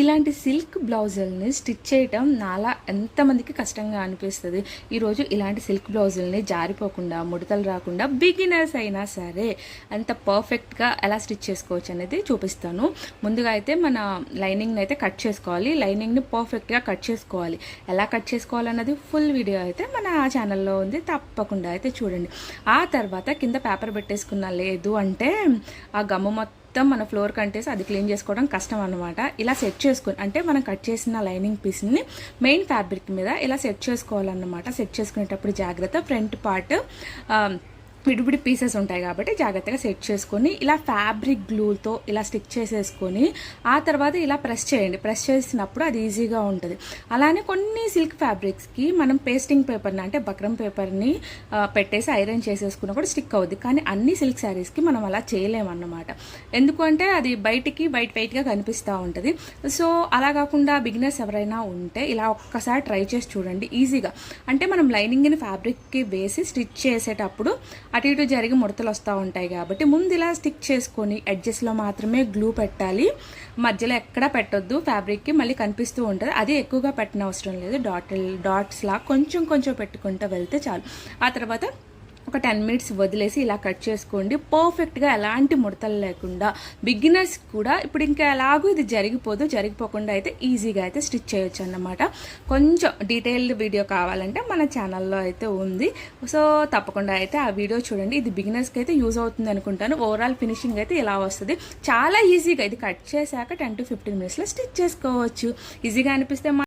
ఇలాంటి silk బ్లౌజుల్ని stitch చేయటం నాలా ఎంతమందికి కష్టంగా అనిపిస్తుంది. ఈరోజు ఇలాంటి సిల్క్ బ్లౌజుల్ని జారిపోకుండా ముడతలు రాకుండా బిగినర్స్ అయినా సరే అంత పర్ఫెక్ట్గా ఎలా స్టిచ్ చేసుకోవచ్చు అనేది చూపిస్తాను. ముందుగా అయితే మన లైనింగ్ని అయితే కట్ చేసుకోవాలి. లైనింగ్ని పర్ఫెక్ట్గా కట్ చేసుకోవాలి. ఎలా కట్ చేసుకోవాలన్నది ఫుల్ వీడియో అయితే మన ఛానల్లో ఉంది. తప్పకుండా అయితే చూడండి. ఆ తర్వాత కింద పేపర్ పెట్టేసుకున్నా లేదు అంటే ఆ గమ్ము మొత్తం మొత్తం మన ఫ్లోర్ కంటేసి అది క్లీన్ చేసుకోవడం కష్టం అనమాట ఇలా సెట్ చేసుకుని అంటే మనం కట్ చేసిన లైనింగ్ పీస్ని మెయిన్ ఫ్యాబ్రిక్ మీద ఇలా సెట్ చేసుకోవాలన్నమాట. సెట్ చేసుకునేటప్పుడు జాగ్రత్త ఫ్రంట్ పార్ట్ విడివిడి పీసెస్ ఉంటాయి కాబట్టి జాగ్రత్తగా సెట్ చేసుకొని ఇలా ఫ్యాబ్రిక్ గ్లూతో ఇలా స్టిక్ చేసేసుకొని ఆ తర్వాత ఇలా ప్రెస్ చేయండి. ప్రెస్ చేసినప్పుడు అది ఈజీగా ఉంటుంది. అలానే కొన్ని సిల్క్ ఫ్యాబ్రిక్స్కి మనం పేస్టింగ్ పేపర్ని అంటే బక్రం పేపర్ని పెట్టేసి ఐరన్ చేసేసుకున్నా కూడా స్టిక్ అవుద్ది. కానీ అన్ని సిల్క్ శారీస్కి మనం అలా చేయలేమన్నమాట. ఎందుకంటే అది బయటికి బయట వైట్గా కనిపిస్తూ ఉంటుంది. సో అలా కాకుండా బిగినర్స్ ఎవరైనా ఉంటే ఇలా ఒక్కసారి ట్రై చేసి చూడండి. ఈజీగా అంటే మనం లైనింగ్ని ఫ్యాబ్రిక్కి వేసి స్టిచ్ చేసేటప్పుడు అటు ఇటు జరిగి ముడతలు వస్తూ ఉంటాయి కాబట్టి ముందు ఇలా స్టిక్ చేసుకొని ఎడ్జెస్లో మాత్రమే గ్లూ పెట్టాలి. మధ్యలో ఎక్కడ పెట్టొద్దు. ఫ్యాబ్రిక్కి మళ్ళీ కనిపిస్తూ ఉంటుంది. అది ఎక్కువగా పెట్టిన అవసరం లేదు డాట్ డాట్స్లా కొంచెం కొంచెం పెట్టుకుంటూ వెళ్తే చాలు. ఆ తర్వాత ఒక టెన్ మినిట్స్ వదిలేసి ఇలా కట్ చేసుకోండి. పర్ఫెక్ట్గా ఎలాంటి ముడతలు లేకుండా బిగినర్స్ కూడా ఇప్పుడు ఇంకా ఎలాగో ఇది జరిగిపోదు. జరిగిపోకుండా అయితే ఈజీగా అయితే స్టిచ్ చేయొచ్చు అన్నమాట. కొంచెం డీటెయిల్డ్ వీడియో కావాలంటే మన ఛానల్లో అయితే ఉంది. సో తప్పకుండా అయితే ఆ వీడియో చూడండి. ఇది బిగినర్స్కి అయితే యూజ్ అవుతుంది అనుకుంటాను. ఓవరాల్ ఫినిషింగ్ అయితే ఇలా వస్తుంది. చాలా ఈజీగా ఇది కట్ చేశాక టెన్ టు ఫిఫ్టీన్ మినిట్స్లో స్టిచ్ చేసుకోవచ్చు. ఈజీగా అనిపిస్తే